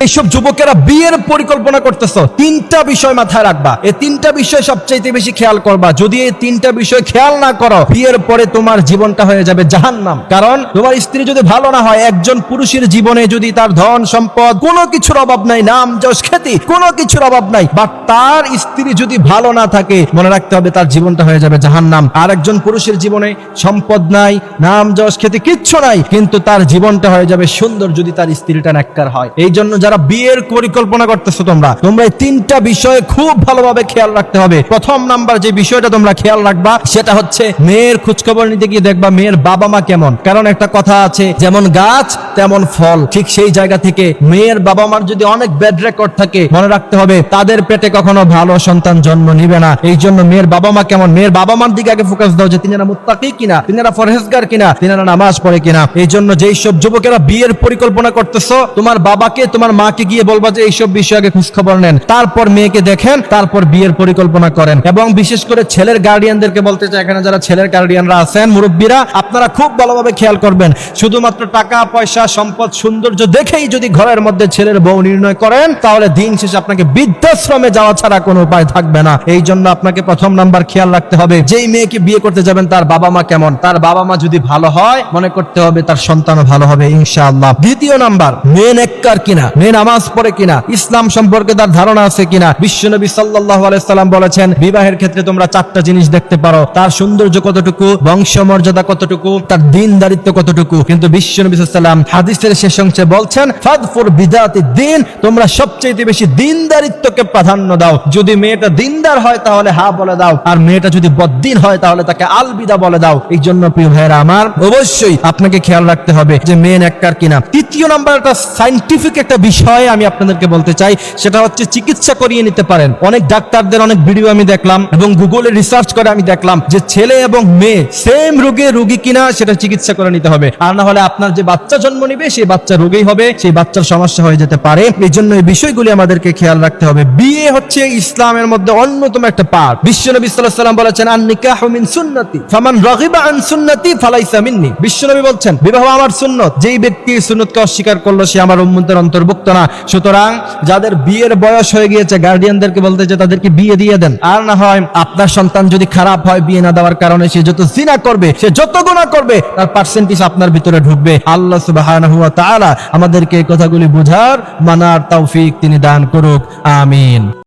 এইসব যুবকেরা বিয়ের পরিকল্পনা করতেছ। তিনটা বিষয় মাথায় রাখবা। এই তিনটা বিষয় সবচাইতে বেশি খেয়াল করবা। যদি এই তিনটা বিষয় খেয়াল না করো, বিয়ের পরে তোমার জীবনটা হয়ে যাবে জাহান্নাম। কারণ তোমার স্ত্রী যদি ভালো না হয়, একজন পুরুষের জীবনে যদি তার ধন, সম্পদ কোনো কিছুর অভাব নাই, নাম, যশ, খ্যাতি কোনো কিছুর অভাব নাই বা তার স্ত্রী যদি ভালো না থাকে, মনে রাখতে হবে তার জীবনটা হয়ে যাবে জাহান্নাম। আর একজন পুরুষের জীবনে সম্পদ নাই, নাম, যশ, খ্যাতি কিচ্ছু নাই, কিন্তু তার জীবনটা হয়ে যাবে সুন্দর যদি তার স্ত্রীটা নাক্কার হয়। এই জন্য যারা বিয়ের পরিকল্পনা করতেছো তোমরা তোমরা এই তিনটা বিষয়ে খুব ভালোভাবে খেয়াল রাখতে হবে। প্রথম নাম্বার যে বিষয়টা তোমরা খেয়াল রাখবা, সেটা হচ্ছে মেয়ের খোঁজখবর নিতে গিয়ে দেখবা মেয়ের বাবা মা কেমন। কারণ একটা কথা আছে, যেমন গাছ, তেমন ফল। ঠিক সেই জায়গা থেকে মেয়ের বাবা মার যদি অনেক ব্যাড রেকর্ড থাকে, মনে রাখতে হবে তাদের পেটে কখনো ভালো সন্তান জন্ম নিবে না। এই জন্য মেয়ের বাবা মা কেমন? মেয়ের বাবা মার দিকে আগে ফোকাস দাও যে তিনারা মুত্তাকি কিনা, তিনারা ফরহেজগার কিনা, তিনারা নামাজ পড়ে কিনা। এই জন্য যেই সব যুবকেরা বিয়ের পরিকল্পনা করতেছো, তোমার বাবাকে, তোমার মাকে গিয়ে বলবা যে এইসব বিষয়ে আগে খোঁজ খবর নেন। তারপর মেয়েকে দেখেন, তারপর বিয়ের পরিকল্পনা করেন। এবং বিশেষ করে ছেলের গার্ডিয়ানদেরকে বলতে চাই, এখানে যারা ছেলের গার্ডিয়ানরা আছেন, মুরব্বীরা, আপনারা খুব ভালোভাবে খেয়াল করবেন, শুধুমাত্র টাকা, পয়সা, সম্পদ, সৌন্দর্য দেখেই যদি ঘরের মধ্যে ছেলের বউ নির্ণয় করেন, তাহলে দিন শেষে আপনাকে বৃদ্ধাশ্রমে যাওয়া ছাড়া কোনো উপায় থাকবে না। এই জন্য আপনাকে প্রথম নাম্বার খেয়াল রাখতে হবে, যেই মেয়েকে বিয়ে করতে যাবেন, তার বাবা মা কেমন? তার বাবা মা যদি ভালো হয়, মনে করতে হবে তার সন্তানও ভালো হবে, ইনশাআল্লাহ। দ্বিতীয় নাম্বার, মেয়ে নেককার কিনা? মেয়ে নামাজ পড়ে কিনা? ইসলাম সম্পর্কে তার ধারণা আছে কিনা? বিশ্বনবী সাল্লাল্লাহু আলাইহি সাল্লাম বলেছেন, বিবাহের ক্ষেত্রে তোমরা চারটা জিনিস দেখতে পারো। তার সৌন্দর্য কতটুকু বংশ মর্যাদা কতটুকু, তার দিন দারিত্ব কতটুকু? কিন্তু বিশ্বনবী সাল্লাম হাদিসের শেষ অংশে বলছেন, ফাদফুর বিদাতি দিন, তোমরা সবচেয়ে বেশি দিনদারিত্বকে প্রাধান্য দাও। যদি মেয়েটা দিনদার হয় তাহলে হা বলে দাও, আর মেয়েটা যদি বদ্দিন হয় তাহলে তাকে আলবিদা বলে দাও। এই জন্য প্রিয় ভাইয়েরা আমার, অবশ্যই আপনাকে খেয়াল রাখতে হবে যে মেয়ে নেককার কিনা। তৃতীয় নাম্বার একটা সাইন্টিফিক একটা বিষয়। আমি আপনাদেরকে বলতে চাই, সেটা হচ্ছে চিকিৎসা করিয়ে নিতে পারেন। অনেক ডাক্তারদের অনেক ভিডিও আমি দেখলাম এবং গুগলে রিসার্চ করে আমি দেখলাম যে ছেলে এবং মেয়ে সেম রোগে রোগী কিনা সেটা চিকিৎসা করে নিতে হবে। আর না হলে আপনার যে বাচ্চা জন্ম নিবে, সেই বাচ্চা রোগেই হবে, সেই বাচ্চার সমস্যা হয়ে যেতে পারে। এই জন্য এই বিষয়গুলি আমাদেরকে খেয়াল রাখতে হবে। বিয়ে হচ্ছে ইসলামের মধ্যে অন্যতম একটা পার্ট সাল্লাল্লাহু আলাইহি সাল্লাম বলেছেন আন নিকাহু মিন সুন্নতি, ফামান রাগিবা আন সুন্নতি ফালাইসা মিন্নি। বিশ্বনবী বলছেন, বিবাহ আমার সুন্নত, যেই ব্যক্তি সুন্নতকে অস্বীকার করল, সে আমার উম্মতের অন্তর্ভুক্ত না। সুতরাং যাদের বিয়ের বয়স হয়ে গিয়েছে গার্ডিয়ানদেরকে বলতে যে তাদেরকে বিয়ে দিয়ে দেন। আর না হয় আপনার সন্তান যদি খারাপ হয়, বিয়ে না দেওয়ার কারণে সে যত জিনা করবে, সে যত গুণা করবে, তার পার্সেন্টেজ আপনার ভিতরে ঢুকবে। আল্লাহ তাআলা আমাদেরকে এই কথাগুলি বোঝার মানার তৌফিক তিনি দান করুক। আমিন।